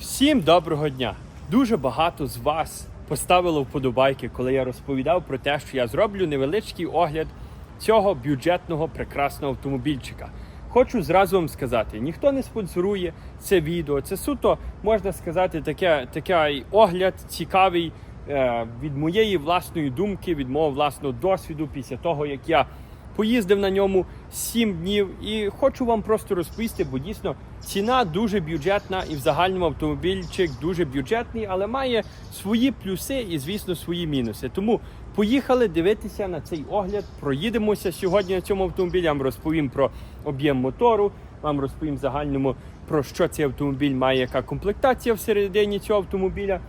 Всім доброго дня! Дуже багато з вас поставило вподобайки, коли я розповідав про те, що я зроблю невеличкий огляд цього бюджетного прекрасного автомобільчика. Хочу зразу вам сказати: ніхто не спонсорує це відео. Це суто можна сказати, таке, такий огляд цікавий е, від моєї власної думки, від мого власного досвіду після того, як я поїздив на ньому 7 днів і хочу вам просто розповісти, бо дійсно ціна дуже бюджетна і в загальному автомобільчик дуже бюджетний, але має свої плюси і, звісно, свої мінуси. Тому поїхали дивитися на цей огляд. Проїдемося сьогодні на цьому автомобілі. Я вам розповім про об'єм мотору, вам розповім в загальному про що цей автомобіль має, яка комплектація всередині цього автомобіля.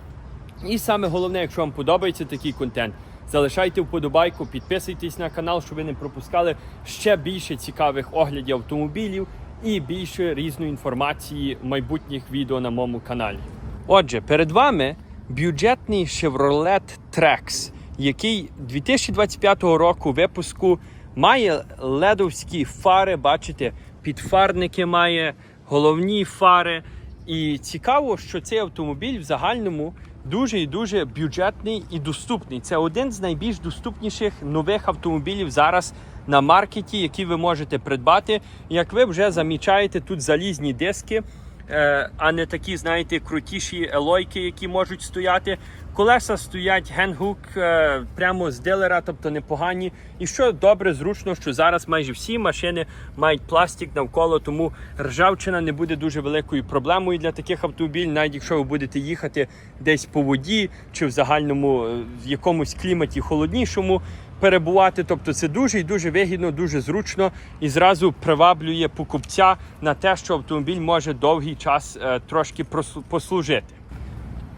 І саме головне, якщо вам подобається такий контент, залишайте вподобайку, підписуйтесь на канал, щоб ви не пропускали ще більше цікавих оглядів автомобілів і більше різної інформації в майбутніх відео на моєму каналі. Отже, перед вами бюджетний Chevrolet Trax, який 2025 року випуску має ледовські фари, бачите, підфарники має, головні фари. І цікаво, що цей автомобіль в загальному дуже і дуже бюджетний і доступний. Це один з найбільш доступніших нових автомобілів зараз на маркеті, які ви можете придбати. Як ви вже замічаєте, тут залізні диски, е, а не такі, знаєте, крутіші елойки, які можуть стояти. Колеса стоять генгук е, прямо з дилера, тобто непогані. І що добре, зручно, що зараз майже всі машини мають пластик навколо, тому ржавчина не буде дуже великою проблемою для таких автомобілів, навіть якщо ви будете їхати десь по воді чи в загальному е, в якомусь кліматі холоднішому перебувати. Тобто це дуже і дуже вигідно, дуже зручно і зразу приваблює покупця на те, що автомобіль може довгий час е, трошки послужити.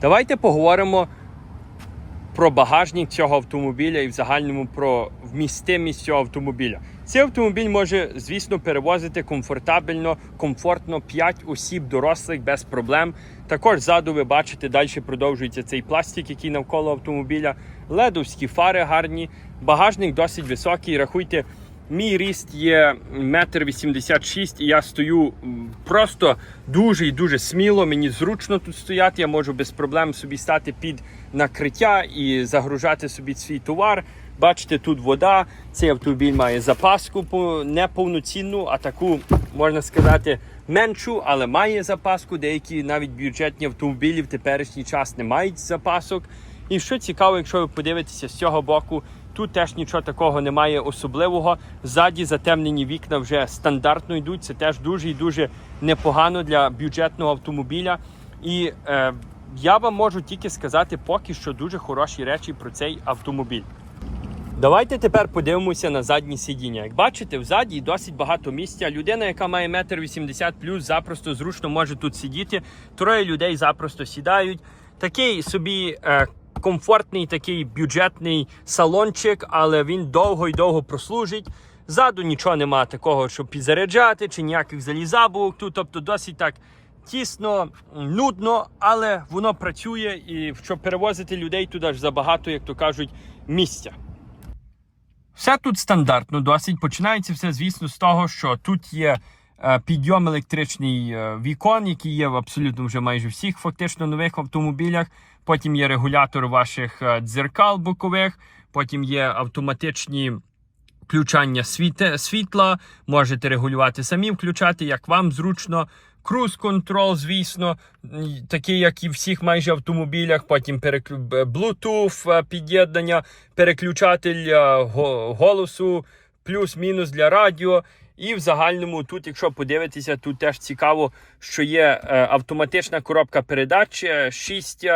Давайте поговоримо про багажник цього автомобіля і в загальному про вмістимість цього автомобіля. Цей автомобіль може, звісно, перевозити комфортабельно, комфортно 5 осіб дорослих без проблем. Також ззаду ви бачите, далі продовжується цей пластик, який навколо автомобіля. Ледовські фари гарні, багажник досить високий. Рахуйте, Мій ріст є метр вісімдесят шість, і я стою просто дуже і дуже сміло. Мені зручно тут стояти. Я можу без проблем собі стати під накриття і загружати собі свій товар. Бачите, тут вода. Цей автомобіль має запаску не повноцінну, а таку можна сказати меншу, але має запаску. Деякі навіть бюджетні автомобілі в теперішній час не мають запасок. І що цікаво, якщо ви подивитеся з цього боку, тут теж нічого такого немає особливого. Ззаді затемнені вікна вже стандартно йдуть. Це теж дуже і дуже непогано для бюджетного автомобіля. І е, я вам можу тільки сказати поки що дуже хороші речі про цей автомобіль. Давайте тепер подивимося на задні сидіння. Як бачите, взаді досить багато місця. Людина, яка має метр вісімдесят плюс, запросто зручно може тут сидіти. Троє людей запросто сідають. Такий собі е, комфортний, такий бюджетний салончик, але він довго і довго прослужить. Ззаду нічого немає такого, щоб підзаряджати, чи ніяких залізабувок тут. Тобто досить так тісно, нудно, але воно працює і щоб перевозити людей туди ж забагато, як то кажуть, місця. Все тут стандартно досить. Починається все, звісно, з того, що тут є підйом електричний е, вікон, який є в абсолютно вже майже всіх фактично нових автомобілях. Потім є регулятор ваших е, дзеркал бокових, потім є автоматичні. Включання світла, можете регулювати самі, включати, як вам зручно. Круз контрол, звісно, такий, як і всіх майже автомобілях. Потім переклю... Bluetooth е, під'єднання, переключатель е, голосу, плюс-мінус для радіо. І в загальному тут, якщо подивитися, тут теж цікаво, що є е, автоматична коробка передач, 6,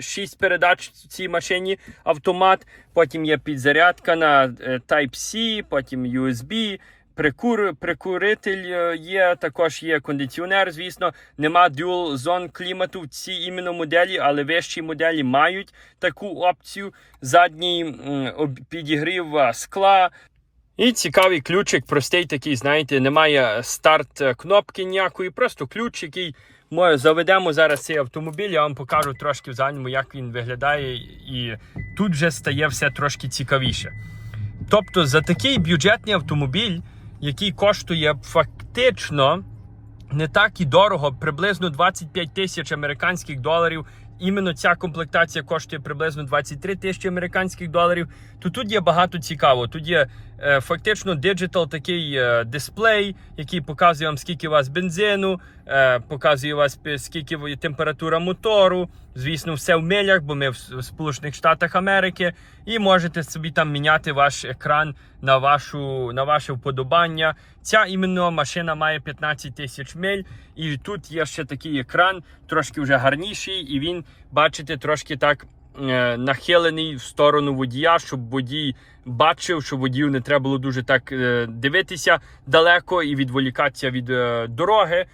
6 передач в цій машині автомат. Потім є підзарядка на е, Type-C, потім USB. Прикур, прикуритель е, є, також є кондиціонер, звісно. Нема dual zone клімату в цій іменно моделі, але вищі моделі мають таку опцію. Задній підігрів е, скла. І цікавий ключик, простий такий, знаєте, немає старт е, кнопки ніякої, просто ключ, який ми заведемо зараз цей автомобіль. Я вам покажу трошки в загальному, як він виглядає, і тут вже стає все трошки цікавіше. Тобто за такий бюджетний автомобіль, який коштує фактично не так і дорого, приблизно 25 тисяч американських доларів. Іменно ця комплектація коштує приблизно 23 тисячі американських доларів. То тут є багато цікавого. Тут є е, фактично диджитал такий е, дисплей, який показує вам, скільки у вас бензину, е, показує вас скільки температура мотору. Звісно, все в милях, бо ми в Сполучених Штатах Америки. І можете собі там міняти ваш екран на вашу на ваше вподобання. Ця іменно машина має 15 тисяч миль, і тут є ще такий екран, трошки вже гарніший, і він, бачите, трошки так е, нахилений в сторону водія, щоб водій бачив, що водію не треба було дуже так е, дивитися далеко і відволікатися від е, дороги.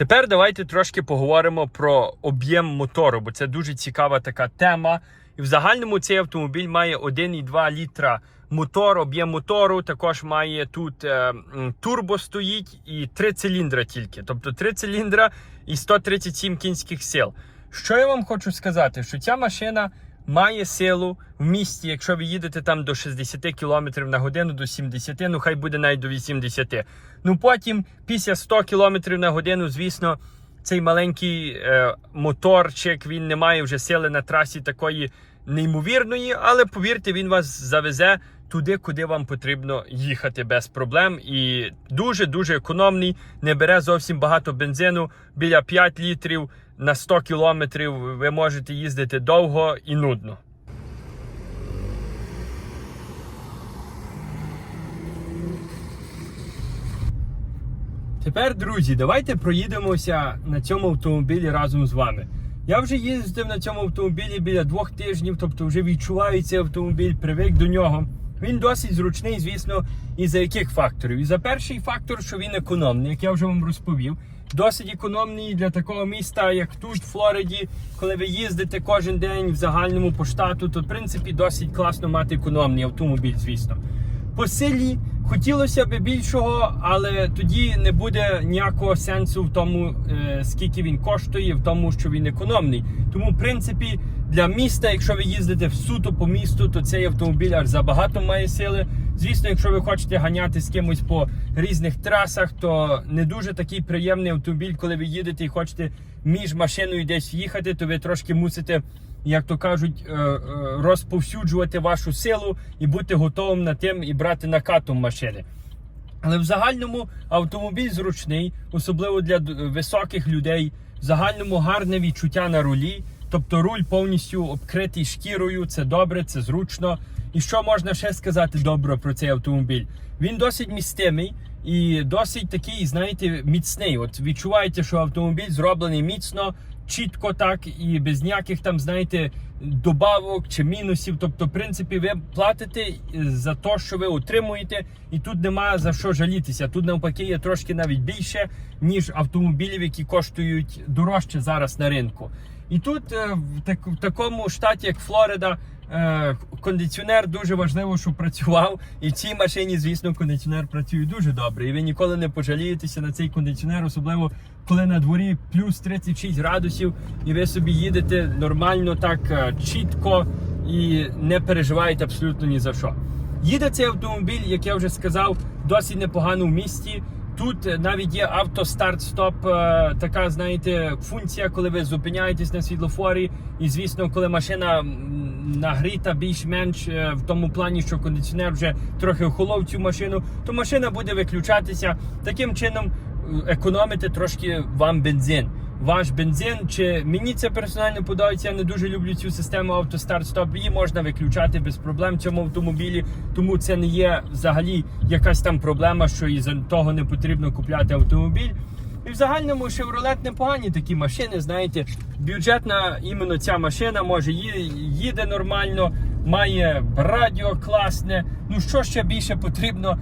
Тепер давайте трошки поговоримо про об'єм мотору, бо це дуже цікава така тема. І в загальному цей автомобіль має 1,2 літра мотор, об'єм мотору. Також має тут е, турбо стоїть і 3 циліндра тільки. Тобто 3 циліндра і 137 кінських сил. Що я вам хочу сказати? Що ця машина має силу в місті, якщо ви їдете там до 60 км на годину, до 70, ну хай буде навіть до 80. Ну потім, після 100 км на годину, звісно, цей маленький е, моторчик, він не має вже сили на трасі такої неймовірної, але повірте, він вас завезе туди, куди вам потрібно їхати без проблем. І дуже-дуже економний, не бере зовсім багато бензину, біля 5 літрів на 100 кілометрів ви можете їздити довго і нудно. Тепер, друзі, давайте проїдемося на цьому автомобілі разом з вами. Я вже їздив на цьому автомобілі біля двох тижнів, тобто вже відчуваю цей автомобіль, привик до нього. Він досить зручний, звісно, і за яких факторів? І за перший фактор, що він економний, як я вже вам розповів. Досить економний для такого міста, як тут, в Флориді, коли ви їздите кожен день в загальному по штату, то в принципі досить класно мати економний автомобіль, звісно. По силі хотілося б більшого, але тоді не буде ніякого сенсу в тому, е, скільки він коштує, в тому, що він економний. Тому, в принципі, для міста, якщо ви їздите в суто по місту, то цей автомобіль аж забагато має сили. Звісно, якщо ви хочете ганяти з кимось по різних трасах, то не дуже такий приємний автомобіль, коли ви їдете і хочете між машиною десь їхати, то ви трошки мусите як то кажуть, е, е, розповсюджувати вашу силу і бути готовим на тим і брати накатом машини. Але в загальному автомобіль зручний, особливо для високих людей. В загальному гарне відчуття на рулі. Тобто руль повністю обкритий шкірою, це добре, це зручно. І що можна ще сказати добре про цей автомобіль? Він досить містимий і досить такий, знаєте, міцний. От відчуваєте, що автомобіль зроблений міцно, чітко так і без ніяких там, знаєте, добавок чи мінусів. Тобто, в принципі, ви платите е, за те, що ви отримуєте, і тут немає за що жалітися. Тут навпаки є трошки навіть більше, ніж автомобілів, які коштують дорожче зараз на ринку. І тут е, в, такому штаті, як Флорида, е, кондиціонер дуже важливо, щоб працював. І в цій машині, звісно, кондиціонер працює дуже добре. І ви ніколи не пожалієтеся на цей кондиціонер, особливо коли на дворі плюс 36 градусів, і ви собі їдете нормально, так е, чітко і не переживаєте абсолютно ні за що. Їде цей автомобіль, як я вже сказав, досить непогано в місті. Тут е, навіть є автостарт-стоп, е, така, знаєте, функція, коли ви зупиняєтесь на світлофорі. І, звісно, коли машина нагріта більш-менш е, в тому плані, що кондиціонер вже трохи охолов цю машину, то машина буде виключатися. Таким чином економити трошки вам бензин. Ваш бензин, чи мені це персонально подобається, я не дуже люблю цю систему автостарт-стоп. Її можна виключати без проблем в цьому автомобілі, тому це не є взагалі якась там проблема, що із того не потрібно купляти автомобіль. І в загальному Chevrolet непогані такі машини, знаєте, бюджетна іменно ця машина може їде нормально, має радіо класне. Ну що ще більше потрібно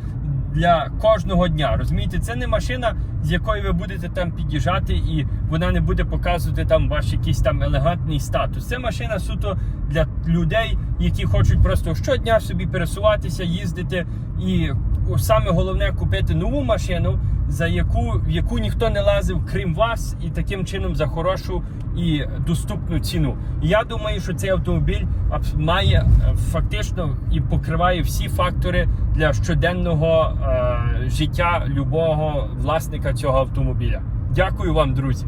для кожного дня. Розумієте, це не машина, з якою ви будете там під'їжджати, і вона не буде показувати там ваш якийсь там елегантний статус. Це машина суто для людей, які хочуть просто щодня собі пересуватися, їздити і саме головне купити нову машину, за яку в яку ніхто не лазив, крім вас, і таким чином за хорошу і доступну ціну. Я думаю, що цей автомобіль має е, фактично і покриває всі фактори для щоденного е, життя любого власника цього автомобіля. Дякую вам, друзі.